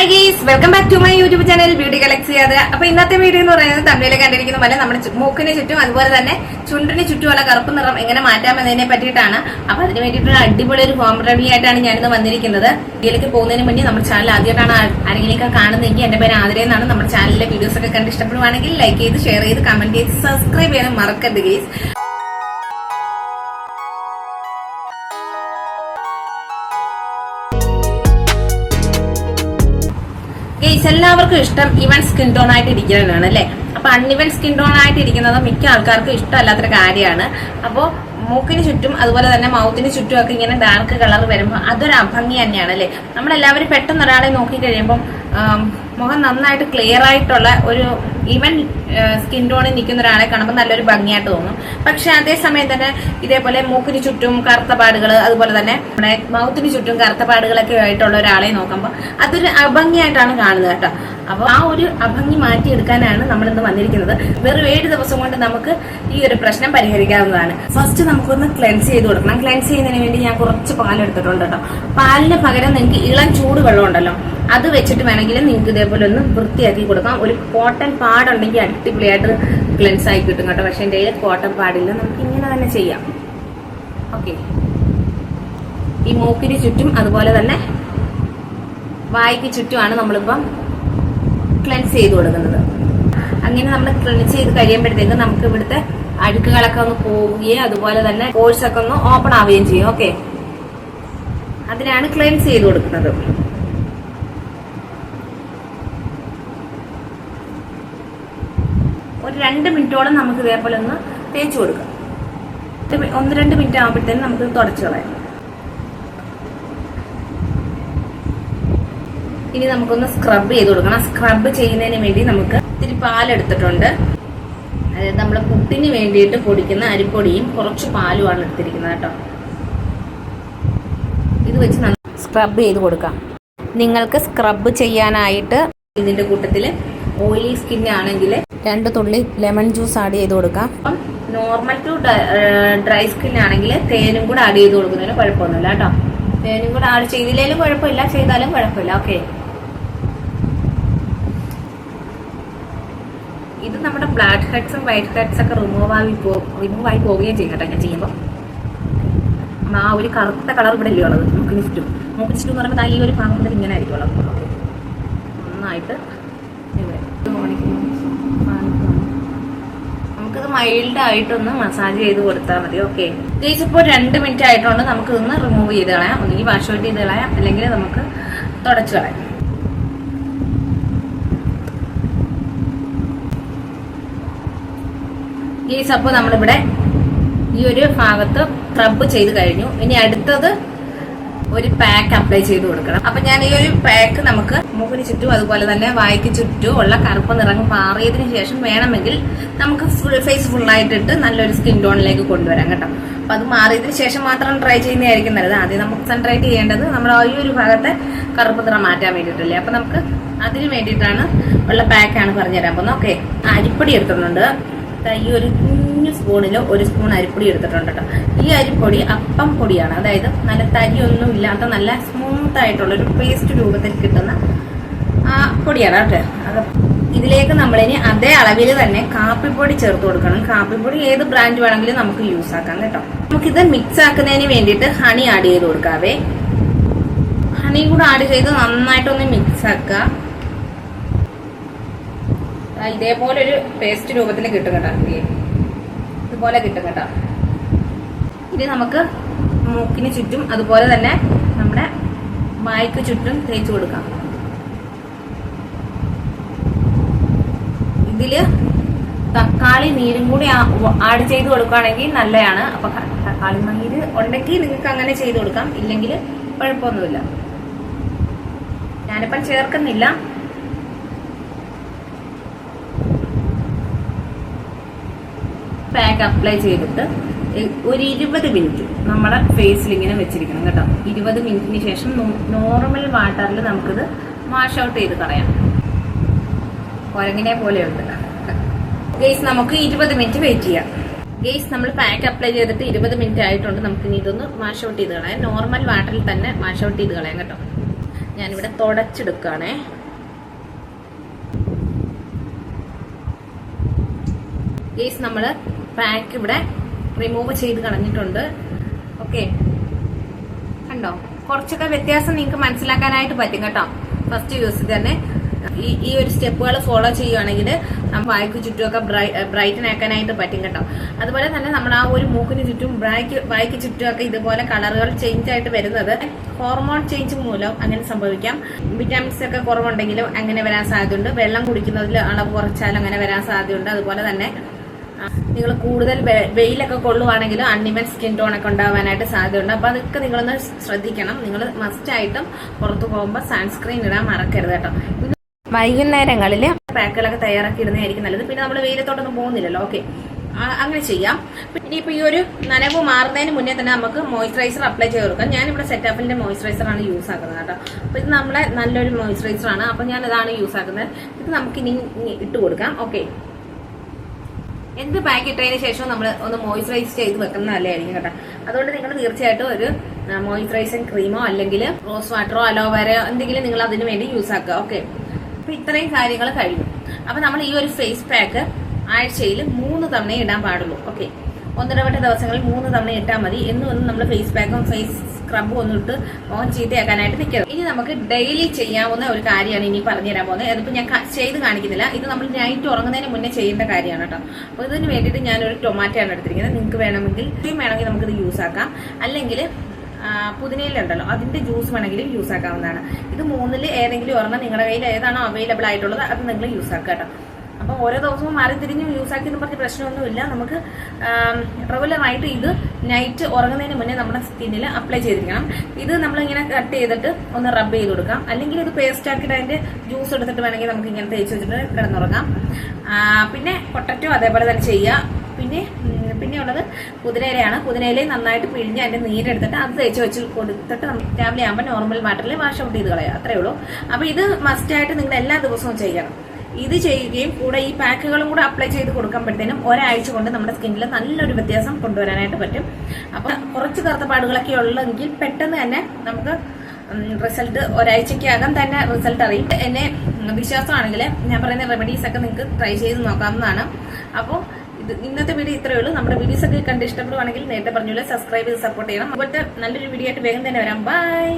Hi guys welcome back to my YouTube channel beauty collect ചെയ്യാതെ അപ്പൊ ഇന്നത്തെ video എന്ന് പറയുന്നത് തമിഴിലെ കണ്ടിരിക്കുന്ന പോലെ നമ്മുടെ മൂക്കിന് ചുറ്റും അതുപോലെ തന്നെ ചുണ്ടിന് ചുറ്റുമുള്ള കറുപ്പ് നിറം എങ്ങനെ മാറ്റാമെന്നതിനെ പറ്റിയിട്ടാണ്. അപ്പൊ അതിന് വേണ്ടിയിട്ടുള്ള അടിപൊളി ഒരു ഹോം റെമഡി ആയിട്ടാണ് ഞാനിന്ന് വന്നിരിക്കുന്നത്. വീഡിയോയിലേക്ക് പോകുന്നതിന് മുന്നേ നമ്മുടെ ചാനൽ ആദ്യമായിട്ടാണ് ആ- കാണുന്നെങ്കിൽ എന്റെ പേര് ആതിര എന്നാണ്. നമ്മുടെ ചാനലിലെ വീഡിയോസ് ഒക്കെ കണ്ട് ഇഷ്ടപ്പെടുവാണെങ്കിൽ ലൈക്ക് ചെയ്ത് ഷെയർ ചെയ്ത് കമന്റ് ചെയ്ത് സബ്സ്ക്രൈബ് ചെയ്യാൻ മറക്കരുത് ഗീസ് ഗെയ്സ് എല്ലാവർക്കും ഇഷ്ടം ഇവൻ സ്കിൻ ടോൺ ആയിട്ട് ഇരിക്കുന്നതാണ് അല്ലേ? അപ്പൊ അൺഇവൻ സ്കിൻ ടോൺ ആയിട്ട് ഇരിക്കുന്നത് മിക്ക ആൾക്കാർക്കും ഇഷ്ടമല്ലാത്തൊരു കാര്യമാണ്. അപ്പോൾ മൂക്കിന് ചുറ്റും അതുപോലെ തന്നെ മൗത്തിന് ചുറ്റും ഒക്കെ ഇങ്ങനെ ഡാർക്ക് കളർ വരുമ്പോൾ അതൊരു അഭംഗി തന്നെയാണ് അല്ലേ? നമ്മളെല്ലാവരും പെട്ടെന്ന് ഒരാളെ നോക്കി കഴിയുമ്പം ആം, മുഖം നന്നായിട്ട് ക്ലിയർ ആയിട്ടുള്ള ഒരു ഈവൻ സ്കിൻ ടോണിൽ നിൽക്കുന്ന ഒരാളെ കാണുമ്പോൾ നല്ലൊരു ഭംഗിയായിട്ട് തോന്നും. പക്ഷെ അതേസമയം തന്നെ ഇതേപോലെ മൂക്കിന് ചുറ്റും കറുത്ത പാടുകൾ അതുപോലെ തന്നെ നമ്മുടെ മൗത്തിന് ചുറ്റും കറുത്ത പാടുകളൊക്കെ ആയിട്ടുള്ള ഒരാളെ നോക്കുമ്പോൾ അതൊരു അഭംഗിയായിട്ടാണ് കാണുന്നത് കേട്ടോ. അപ്പോൾ ആ ഒരു അഭംഗി മാറ്റിയെടുക്കാനാണ് നമ്മൾ ഇന്ന് വന്നിരിക്കുന്നത്. വെറും ഏഴ് ദിവസം കൊണ്ട് നമുക്ക് ഈ ഒരു പ്രശ്നം പരിഹരിക്കാവുന്നതാണ്. ഫസ്റ്റ് നമുക്കൊന്ന് ക്ലെൻസ് ചെയ്ത് കൊടുക്കണം. ക്ലെൻസ് ചെയ്യുന്നതിന് വേണ്ടി ഞാൻ കുറച്ച് പാലെടുത്തിട്ടുണ്ട് കേട്ടോ. പാലിന് പകരം നിങ്ങൾക്ക് ഇളം ചൂട് വെള്ളം ഉണ്ടല്ലോ. അത് വെച്ചിട്ട് വേണമെങ്കിൽ നിങ്ങൾക്ക് ഇതേപോലെ ഒന്ന് വൃത്തിയാക്കി കൊടുക്കാം. ഒരു കോട്ടൺ പാടുണ്ടെങ്കിൽ അടിപൊളിയായിട്ട് ക്ലെൻസ് ആയി കിട്ടും കേട്ടോ. പക്ഷെ എന്റെ കയ്യിൽ കോട്ടൺ പാടില്ല നമുക്ക് ഇങ്ങനെ തന്നെ ചെയ്യാം. ഓക്കെ ഈ മൂക്കിന് ചുറ്റും അതുപോലെ തന്നെ വായിക്ക് ചുറ്റുമാണ് നമ്മളിപ്പം ക്ലെൻസ് ചെയ്ത് കൊടുക്കുന്നത്. അങ്ങനെ നമ്മൾ ക്ലെൻസ് ചെയ്ത് കഴിയുമ്പോഴത്തേക്ക് നമുക്ക് ഇവിടുത്തെ അഴുക്കുകളൊക്കെ ഒന്ന് പോവുകയും അതുപോലെ തന്നെ പോഴ്സൊക്കെ ഒന്ന് ഓപ്പൺ ആവുകയും ചെയ്യും. ഓക്കെ അതിനാണ് ക്ലെൻസ് ചെയ്ത് കൊടുക്കുന്നത്. രണ്ട് മിനിറ്റോളം നമുക്ക് ഇതേപോലെ ഒന്ന് തേച്ച് കൊടുക്കാം. ഒന്ന് രണ്ട് മിനിറ്റ് ആകുമ്പോഴത്തേനും നമുക്ക് തുടച്ചു കളയാം. ഇനി നമുക്കൊന്ന് സ്ക്രബ് ചെയ്ത് കൊടുക്കണം. സ്ക്രബ് ചെയ്യുന്നതിന് വേണ്ടി നമുക്ക് ഇത്തിരി പാലെടുത്തിട്ടുണ്ട് അതായത് നമ്മൾ പുട്ടിന് വേണ്ടിയിട്ട് പൊടിക്കുന്ന അരിപ്പൊടിയും കുറച്ച് പാലുമാണ് എടുത്തിരിക്കുന്നത് കേട്ടോ. ഇത് വെച്ച് സ്ക്രബ് ചെയ്ത് കൊടുക്കാം. നിങ്ങൾക്ക് സ്ക്രബ് ചെയ്യാനായിട്ട് ഇതിന്റെ കൂട്ടത്തിൽ ഓയിലി സ്കിൻ ആണെങ്കിൽ രണ്ട് തുള്ളി ലെമൺ ജ്യൂസ് ആഡ് ചെയ്ത് കൊടുക്കാം. നോർമൽ ടു ഡ്രൈ സ്കിൻ ആണെങ്കിൽ തേനും കൂടെ ആഡ് ചെയ്ത് കൊടുക്കുന്നതിന് കുഴപ്പമൊന്നുമില്ല കേട്ടോ. തേനും കൂടെ ആഡ് ചെയ്തില്ലേലും കുഴപ്പമില്ല ചെയ്താലും കുഴപ്പമില്ല. ഓക്കെ. ഇത് നമ്മുടെ ബ്ലാക്ക് ഹെഡ്സും വൈറ്റ് ഹെഡ്സ് ഒക്കെ റിമൂവ് ആയി പോ റിമൂവ് ആയി പോവുകയും ചെയ്യും കേട്ടോ ഞാൻ ചെയ്യുമ്പോൾ ആ ഒരു കറുത്ത കളർ ഇവിടെ ഇല്ലേ ഉള്ളത് മൂക്കിന് ചുറ്റും. മൂക്കിന് ചുറ്റും എന്ന് പറയുമ്പോൾ ഈ ഒരു ഭാഗം ഇങ്ങനെ ആയിരിക്കും ഉള്ളത് നന്നായിട്ട് ഇവിടെ. നമുക്കിത് മൈൽഡ് ആയിട്ടൊന്ന് മസാജ് ചെയ്ത് കൊടുത്താൽ മതി ഓക്കെ ജയിച്ച് ഇപ്പോൾ രണ്ട് മിനിറ്റ് ആയിട്ടുണ്ട് നമുക്ക് ഇതൊന്ന് റിമൂവ് ചെയ്ത് കളയാം. ഒന്നുകിൽ വാഷ് ഔട്ട് ചെയ്ത് കളയാം അല്ലെങ്കിൽ നമുക്ക് തുടച്ചു കളയാം. ഗീസ് അപ്പോൾ നമ്മളിവിടെ ഈ ഒരു ഭാഗത്ത് സ്ക്രബ് ചെയ്ത് കഴിഞ്ഞു. ഇനി അടുത്തത് ഒരു പാക്ക് അപ്ലൈ ചെയ്ത് കൊടുക്കണം. അപ്പൊ ഞാൻ ഈ ഒരു പാക്ക് നമുക്ക് മൂക്കിന് ചുറ്റും അതുപോലെ തന്നെ വായിക്ക് ചുറ്റും ഉള്ള കറുപ്പ് നിറം മാറിയതിനു ശേഷം വേണമെങ്കിൽ നമുക്ക് ഫുൾ ഫേസ് ഫുള്ളായിട്ടിട്ട് നല്ലൊരു സ്കിൻ ടോണിലേക്ക് കൊണ്ടുവരാം കേട്ടോ. അപ്പൊ അത് മാറിയതിനു ശേഷം മാത്രം ട്രൈ ചെയ്യുന്നതായിരിക്കും നല്ലത്. ആദ്യം നമുക്ക് സൺട്രൈറ്റ് ചെയ്യേണ്ടത് നമ്മൾ ഈ ഒരു ഭാഗത്തെ കറുപ്പ് നിറം മാറ്റാൻ വേണ്ടിയിട്ടല്ലേ. അപ്പൊ നമുക്ക് അതിന് വേണ്ടിയിട്ടാണ് ഉള്ള പാക്കാണ് പറഞ്ഞുതരാൻ പോകുന്നത്. ഓക്കെ അരിപ്പൊടി എടുക്കുന്നുണ്ട് ഈ ഒരു കുഞ്ഞു സ്പൂണിൽ ഒരു സ്പൂൺ അരിപ്പൊടി എടുത്തിട്ടുണ്ട് കേട്ടോ ഈ അരിപ്പൊടി അപ്പം പൊടിയാണ്. അതായത് നല്ല തരിയൊന്നും ഇല്ലാത്ത നല്ല സ്മൂത്ത് ആയിട്ടുള്ള ഒരു പേസ്റ്റ് രൂപത്തിൽ കിട്ടുന്ന ആ പൊടിയാണ് കേട്ടോ. അത് ഇതിലേക്ക് നമ്മളിനി അതേ അളവിൽ തന്നെ കാപ്പിപ്പൊടി ചേർത്ത് കൊടുക്കണം. കാപ്പിപ്പൊടി ഏത് ബ്രാൻഡ് വേണമെങ്കിലും നമുക്ക് യൂസ് ആക്കാം കേട്ടോ. നമുക്കിത് മിക്സ് ആക്കുന്നതിന് വേണ്ടിയിട്ട് ഹണി ആഡ് ചെയ്ത് കൊടുക്കാവേ. ഹണി കൂടെ ആഡ് ചെയ്ത് നന്നായിട്ടൊന്ന് മിക്സ് ആക്കുക. ഇതേപോലെ ഒരു പേസ്റ്റ് രൂപത്തിൽ കിട്ടും കേട്ടോ. ഇതുപോലെ കിട്ടും കേട്ടോ. ഇനി നമുക്ക് മൂക്കിന് ചുറ്റും അതുപോലെ തന്നെ നമ്മുടെ വായ്ക്ക് ചുറ്റും തേച്ച് കൊടുക്കാം. ഇതിൽ തക്കാളി നീരും കൂടി ആഡ് ചെയ്ത് കൊടുക്കുകയാണെങ്കിൽ നല്ലതാണ്. അപ്പൊ തക്കാളി നീര് ഉണ്ടെങ്കിൽ നിങ്ങൾക്ക് അങ്ങനെ ചെയ്ത് കൊടുക്കാം. ഇല്ലെങ്കിൽ കുഴപ്പമൊന്നുമില്ല. ഞാനിപ്പം ചേർക്കുന്നില്ല. പാക്ക് അപ്ലൈ ചെയ്തിട്ട് ഒരു ഇരുപത് മിനിറ്റ് നമ്മുടെ ഫേസിൽ ഇങ്ങനെ വെച്ചിരിക്കണം കേട്ടോ. ഇരുപത് മിനിറ്റിന് ശേഷം നോർമൽ വാട്ടറിൽ നമുക്കിത് വാഷ് ഔട്ട് ചെയ്ത് കളയാം. കുരങ്ങിനെ പോലെയുണ്ട് ഗെയ്സ് നമുക്ക് ഇരുപത് മിനിറ്റ് വെയിറ്റ് ചെയ്യാം. ഗെയ്സ് നമ്മൾ പാക്ക് അപ്ലൈ ചെയ്തിട്ട് ഇരുപത് മിനിറ്റ് ആയിട്ടുണ്ട്. നമുക്ക് ഇനി ഇതൊന്ന് വാഷ് ഔട്ട് ചെയ്ത് കളയാം. നോർമൽ വാട്ടറിൽ തന്നെ വാഷ് ഔട്ട് ചെയ്ത് കളയാം കേട്ടോ. ഞാനിവിടെ തുടച്ചെടുക്കുകയാണേ ഗെയ്സ് നമ്മൾ പാക്ക് ഇവിടെ റിമൂവ് ചെയ്ത് കളഞ്ഞിട്ടുണ്ട്. ഓക്കെ കണ്ടോ? കുറച്ചൊക്കെ വ്യത്യാസം നിങ്ങൾക്ക് മനസ്സിലാക്കാനായിട്ട് പറ്റും കേട്ടോ. ഫസ്റ്റ് യൂസ് തന്നെ. ഈ ഒരു സ്റ്റെപ്പുകൾ ഫോളോ ചെയ്യുകയാണെങ്കിൽ വായ്ക്ക് ചുറ്റുമൊക്കെ ബ്രൈറ്റൻ ആക്കാനായിട്ട് പറ്റും കേട്ടോ. അതുപോലെ തന്നെ നമ്മൾ ആ ഒരു മൂക്കിന് ചുറ്റും ബ്രായ്ക്ക് വായ്ക്ക് ചുറ്റുമൊക്കെ ഇതുപോലെ കളറുകൾ ചേഞ്ച് ആയിട്ട് വരുന്നത്. ഹോർമോൺ ചേഞ്ച് മൂലം അങ്ങനെ സംഭവിക്കാം. വിറ്റാമിൻസ് ഒക്കെ കുറവുണ്ടെങ്കിലും അങ്ങനെ വരാൻ സാധ്യതയുണ്ട്. വെള്ളം കുടിക്കുന്നതിൽ അളവ് കുറച്ചാൽ അങ്ങനെ വരാൻ സാധ്യതയുണ്ട്. അതുപോലെ തന്നെ നിങ്ങൾ കൂടുതൽ വെയിലൊക്കെ കൊള്ളുവാണെങ്കിലും അൺഇവൻ സ്കിൻ ടോൺ ഒക്കെ ഉണ്ടാവാനായിട്ട് സാധ്യതയുണ്ട്. അപ്പൊ അതൊക്കെ നിങ്ങളൊന്ന് ശ്രദ്ധിക്കണം. നിങ്ങൾ മസ്റ്റ് ആയിട്ടും പുറത്തു പോകുമ്പോൾ സൺസ്ക്രീൻ ഇടാൻ മറക്കരുത് കേട്ടോ. വൈകുന്നേരങ്ങളിൽ പാക്കുകളൊക്കെ തയ്യാറാക്കി ഇടുന്നതായിരിക്കും നല്ലത്. പിന്നെ നമ്മൾ വെയിലത്തോട്ടൊന്നും പോകുന്നില്ലല്ലോ. ഓക്കെ. അങ്ങനെ ചെയ്യാം. പിന്നെ ഇപ്പൊ ഈ ഒരു നനവ് മാറുന്നതിന് മുന്നേ തന്നെ നമുക്ക് മോയ്സ്ചറൈസർ അപ്ലൈ ചെയ്ത് കൊടുക്കാം. ഞാനിവിടെ സെറ്റപ്പിന്റെ മോയ്സ്ചറൈസർ ആണ് യൂസ് ആക്കുന്നത് കേട്ടോ. അപ്പൊ ഇത് നമ്മളെ നല്ലൊരു മോയ്സ്ചറൈസർ ആണ് അപ്പൊ ഞാൻ ഇതാണ് യൂസ് ആക്കുന്നത്. ഇത് നമുക്ക് ഇനി ഇട്ട് കൊടുക്കാം. ഓക്കെ. എന്ത് പാക്ക് ഇട്ടതിന് ശേഷം നമ്മൾ ഒന്ന് മോയ്സ്ചറൈസ് ചെയ്ത് വെക്കുന്ന നല്ലതായിരിക്കും കേട്ടോ. അതുകൊണ്ട് നിങ്ങൾ തീർച്ചയായിട്ടും ഒരു മോയ്സ്ചറൈസിങ് ക്രീമോ അല്ലെങ്കിൽ റോസ് വാട്ടറോ അലോവേരയോ എന്തെങ്കിലും നിങ്ങൾ അതിന് വേണ്ടി യൂസ് ആക്കുക. ഓക്കെ അപ്പൊ ഇത്രയും കാര്യങ്ങൾ കഴിഞ്ഞു. അപ്പൊ നമ്മൾ ഈ ഒരു ഫേസ് പാക്ക് ആഴ്ചയിൽ മൂന്ന് തവണ ഇടാൻ പാടുള്ളൂ. ഓക്കെ ഒന്നിടവിട്ട ദിവസങ്ങളിൽ മൂന്ന് തവണ ഇട്ടാൽ മതി. എന്നും ഒന്നും നമ്മൾ ഫേസ് പാക്കും ഫേസ് സ്ക്രബും ഒന്നും ഇട്ട് മോൻ ചീത്തയാക്കാനായിട്ട് നിൽക്കരുത്. ഇനി നമുക്ക് ഡെയിലി ചെയ്യാവുന്ന ഒരു കാര്യമാണ് ഇനി പറഞ്ഞു തരാൻ പോകുന്നത്. അതിപ്പോൾ ഞാൻ ചെയ്ത് കാണിക്കുന്നില്ല. ഇത് നമ്മൾ നൈറ്റ് ഉറങ്ങുന്നതിന് മുന്നേ ചെയ്യേണ്ട കാര്യമാണ് കേട്ടോ. അപ്പോൾ ഇതിന് വേണ്ടിയിട്ട് ഞാനൊരു ടൊമാറ്റോയാണ് എടുത്തിരിക്കുന്നത്. നിങ്ങൾക്ക് വേണമെങ്കിൽ ഇത്രയും വേണമെങ്കിൽ നമുക്കിത് യൂസ് ആക്കാം. അല്ലെങ്കിൽ പുതിനയിലുണ്ടല്ലോ അതിന്റെ ജ്യൂസ് വേണമെങ്കിലും യൂസ് ആക്കാവുന്നതാണ്. ഇത് മൂന്നിൽ ഏതെങ്കിലും ഒരെണ്ണം നിങ്ങളുടെ കയ്യിൽ ഏതാണോ അവൈലബിൾ ആയിട്ടുള്ളത് അത് നിങ്ങൾ യൂസ് ആക്കുക കേട്ടോ. അപ്പോൾ ഓരോ ദിവസവും മാറി തിരിഞ്ഞ് യൂസ് ആക്കി എന്ന് പറഞ്ഞ പ്രശ്നമൊന്നുമില്ല. നമുക്ക് റെഗുലർ ആയിട്ട് ഇത് നൈറ്റ് ഉറങ്ങുന്നതിന് മുന്നേ നമ്മുടെ സ്കിന്നിൽ അപ്ലൈ ചെയ്തിരിക്കണം. ഇത് നമ്മളിങ്ങനെ കട്ട് ചെയ്തിട്ട് ഒന്ന് റബ്ബ് ചെയ്ത് കൊടുക്കാം. അല്ലെങ്കിൽ ഇത് പേസ്റ്റ് ആക്കിയിട്ട് അതിന്റെ ജ്യൂസ് എടുത്തിട്ട് വേണമെങ്കിൽ നമുക്ക് ഇങ്ങനെ തേച്ച് വെച്ചിട്ട് കിടന്നുറങ്ങാം. പിന്നെ പൊട്ടറ്റോ അതേപോലെ തന്നെ ചെയ്യുക പിന്നെ പിന്നെ ഉള്ളത് പുതിനയിലയാണ് കുതിരയിലെ നന്നായിട്ട് പിഴിഞ്ഞ് അതിന്റെ നീരെടുത്തിട്ട് അത് തേച്ച് വെച്ച് കൊടുത്തിട്ട് നമുക്ക് രാവിലെ ആകുമ്പോൾ നോർമൽ വാട്ടറിൽ വാഷ് ഔട്ട് ചെയ്ത് കളയാം. അത്രേ ഉള്ളൂ. അപ്പോൾ ഇത് മസ്റ്റായിട്ട് നിങ്ങൾ എല്ലാ ദിവസവും ചെയ്യണം. ഇത് ചെയ്യുകയും കൂടെ ഈ പാക്കുകളും കൂടെ അപ്ലൈ ചെയ്ത് കൊടുക്കുമ്പോഴത്തേനും ഒരാഴ്ച കൊണ്ട് നമ്മുടെ സ്കിന്നിൽ നല്ലൊരു വ്യത്യാസം കൊണ്ടുവരാനായിട്ട് പറ്റും. അപ്പൊ കുറച്ച് കറുത്ത പാടുകളൊക്കെ ഉള്ളെങ്കിൽ പെട്ടെന്ന് തന്നെ നമുക്ക് റിസൾട്ട് ഒരാഴ്ചക്കകം തന്നെ റിസൾട്ട് അറിയും. എന്നെ വിശ്വാസമാണെങ്കിൽ ഞാൻ പറയുന്ന റെമഡീസ് ഒക്കെ നിങ്ങൾക്ക് ട്രൈ ചെയ്ത് നോക്കാവുന്നതാണ്. അപ്പോൾ ഇത് ഇന്നത്തെ വീഡിയോ ഇത്രയേ ഉള്ളൂ. നമ്മുടെ വീഡിയോസ് ഒക്കെ കണ്ട് ഇഷ്ടപ്പെടുവാണെങ്കിൽ നേരത്തെ പറഞ്ഞുള്ള സബ്സ്ക്രൈബ് ചെയ്ത് സപ്പോർട്ട് ചെയ്യണം. അതുപോലത്തെ നല്ലൊരു വീഡിയോ ആയിട്ട് വേഗം തന്നെ വരാം. ബൈ